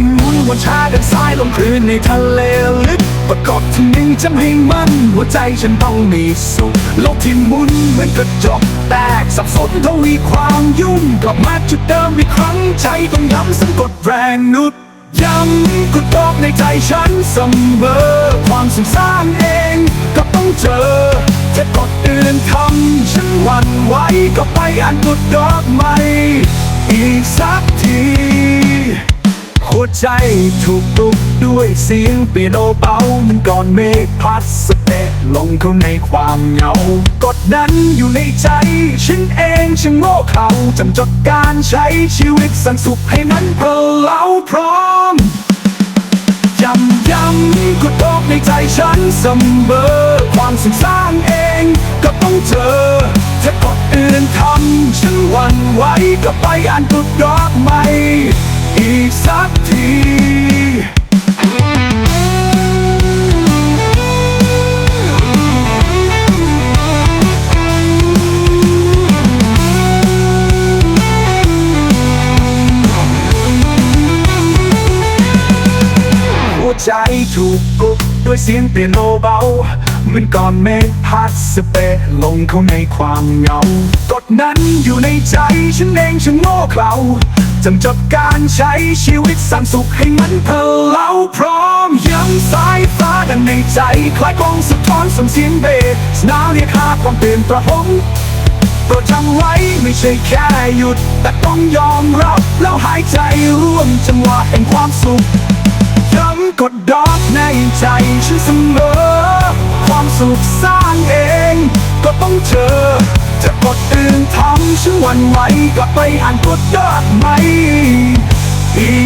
นวนชาดันซ้ายลงคลื่นในทะเลลึก ประกอบที่หนึ่งจำให้มันหัวใจฉันต้องมีสุขโลกที่มุนเหมือนกระจกแตกสับสนทวีความยุ่งกลับมาจุดเดิมอีกครั้งใจต้องย้ำสังกดแรงนุดย้ำกดตอกในใจฉันเสมอความสุขสร้างเองก็ต้องเจอจะกดอื่นทำฉันหวั่นไหวก็ไปอันกดดอกไม้อีกสักที หัวใจถูกปลุกด้วยเสียงเปียโนเบาเหมันก่อนเมฆพัดสเตะลงเข้าในความเหงากดนั้นอยู่ในใจ ฉันเองฉันโง่เขาจำจดการใช้ชีวิตสันสุขให้มันเพลเลาพร้อมย้ำย้ำกดตอกในใจฉันเสมอ ความสุขสร้างเองก็ต้องเจอถ้ากดอื่นทำฉันหวันไหวก็ไปอ่านกดดอกไม้ ใจถูกปลุกด้วยเสียงเปียโนเบาเหมือนก่อนเมฆพัดสเปะลงเข้าในความเงากดนั้นอยู่ในใจฉันเองฉันโง่เขลาจำจดการใช้ชีวิตสันสุขให้มันเพลเล่าพร้อมยังสายฟ้าดังในใจ คล้ายกองสะท้อนส่งเสียงเบสหนาวเรียกหาความเปลี่ยนประหงโปรดจำไว้ไม่ใช่แค่หยุด แต่ต้องยอมรับแล้วหายใจร่วมจังหวะแห่งความสุข กดดอกในใจฉันเสมอ ความสุขสร้างเอง ก็ต้องเจอ จะกดอื่นทำฉันวันไหวก็ไปอ่านกดดอกไหมอี